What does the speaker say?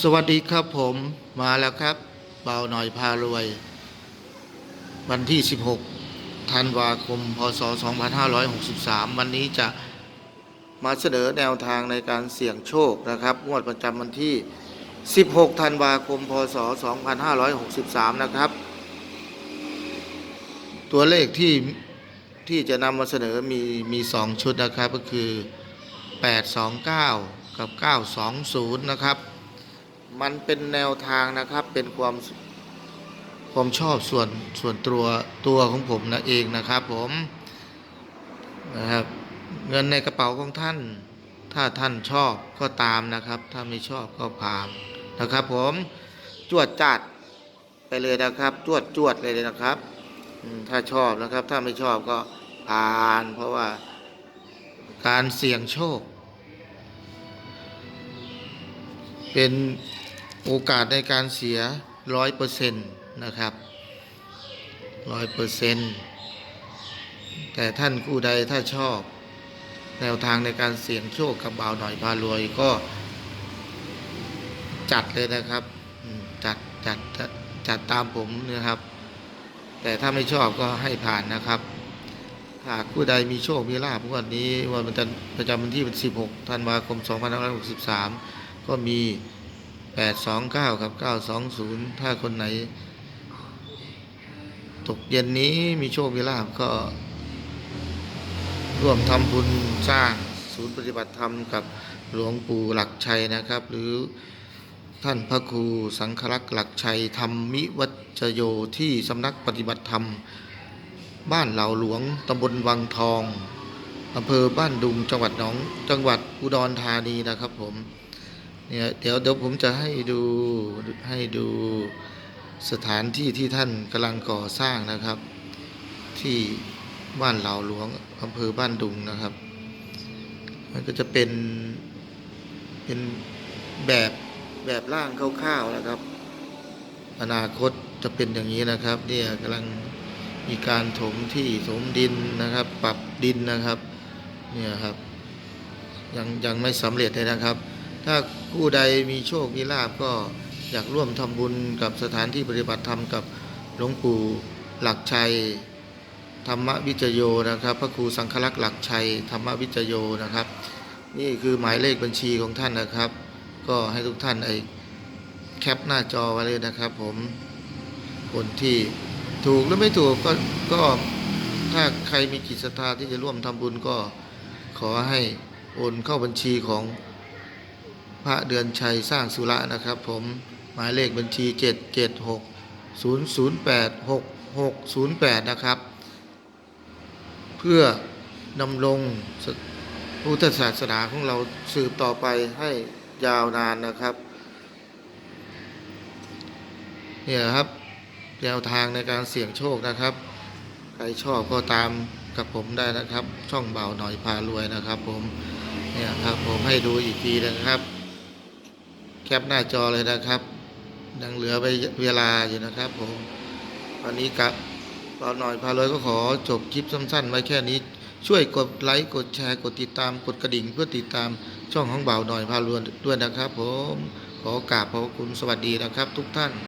สวัสดีครับผมมาแล้วครับ เบาหน่อยพารวย วันที่ 16 ธันวาคม พศ 2563 วันนี้จะมาเสนอแนวทางในการเสี่ยงโชคนะครับ งวดประจำวันที่ 16 ธันวาคม พศ 2563 นะครับ ตัวเลขที่ที่จะนำมาเสนอมีมี 2 ชุดนะครับก็คือ 829 กับ 920 นะครับ มันเป็นแนวทางนะครับ เป็นความความชอบส่วนส่วนตัวตัวของผมนะเองนะครับผมนะครับเงินในกระเป๋าของท่าน ถ้าท่านชอบก็ตามนะครับ ถ้าไม่ชอบก็ผ่านนะครับผมจวดจัดไปเลยนะครับ จวดจวดเลยนะครับถ้าชอบนะครับ ถ้าไม่ชอบก็ผ่าน เพราะว่าการเสี่ยงโชค เป็น โอกาสในการเสียร้อยเปอร์เซ็นต์นะครับร้อยเปอร์เซ็นต์แต่ท่านผู้ใดถ้าชอบ แนวทางในการเสี่ยงโชคกับบ่าวหน่อยพารวยก็จัดเลยนะครับจัดจัดจัดจัดตามผมนะครับ แต่ถ้าไม่ชอบก็ให้ผ่านนะครับ หากผู้ใดมีโชค มีลาภวันนี้วันประจำวันที่ 16 ธันวาคม 2563 ก็มี 829กับ920ถ้าคนไหน ตกเย็นนี้มีโชคมีลาภก็ ร่วมทำบุญสร้างศูนย์ปฏิบัติธรรมกับหลวงปู่หลักชัยนะครับ หรือท่านพระครูสังฆรักษ์หลักชัยธรรมิวัจโยที่สำนักปฏิบัติธรรม บ้านเหล่าหลวงตำบลวังทองอำเภอบ้านดุงจังหวัดหนองจังหวัดอุดรธานีนะครับผม เนี่ยเดี๋ยวเดี๋ยวผมจะให้ดูให้ดูสถานที่ที่ท่านกำลังก่อสร้างนะครับ ที่บ้านเหล่าหลวงอำเภอบ้านดุงนะครับ มันก็จะเป็นเป็นแบบแบบร่างคร่าวๆนะครับ อนาคตจะเป็นอย่างนี้นะครับเนี่ยกำลังมีการถมที่ถมดินนะครับ ปรับดินนะครับเนี่ยครับยังยังไม่สำเร็จเลยนะครับ ถ้าผู้ใดมีโชค มีลาบก็อยากร่วมทำบุญกับสถานที่ปฏิบัติธรรมกับหลวงปู่หลักชัย ธรรมวิจโยนะครับ พระครูสังฆลักษ์หลักชัย ธรรมวิจโยนะครับ นี่คือหมายเลขบัญชีของท่านนะครับ ก็ให้ทุกท่านไอแคปหน้าจอไว้เลยนะครับ ผมคนที่ถูกหรือไม่ถูกก็ก็ถ้าใครมีจิตศรัทธาที่จะร่วมทำบุญก็ขอให้โอนเข้าบัญชีของ พระเดือนชัยสร้างสุระนะครับ ผมหมายเลขบัญชี 7 7 6 0 0 8 6 6 0 8นะครับ เพื่อนำลงพุทธศาสนาของเราสืบต่อไปให้ยาวนานนะครับเนี่ยครับแนวทางในการเสี่ยงโชคนะครับ ใครชอบก็ตามกับผมได้นะครับ ช่องเบาหน่อยพารวยนะครับ ผมเนี่ยครับผมให้ดูอีกทีนะครับ แคปหน้าจอเลยนะครับ ยังเหลือไปเวลาอยู่นะครับผมวันนี้กับเราหน่อยพารวยก็ขอจบคลิปสั้นๆ ไว้แค่นี้ช่วยกดไลค์กดแชร์กดติดตามกดกระดิ่งเพื่อติดตามช่องของเบาหน่อยพารวนด้วยนะครับ ผมขอกราบขอบพระคุณสวัสดีนะครับ ทุกท่าน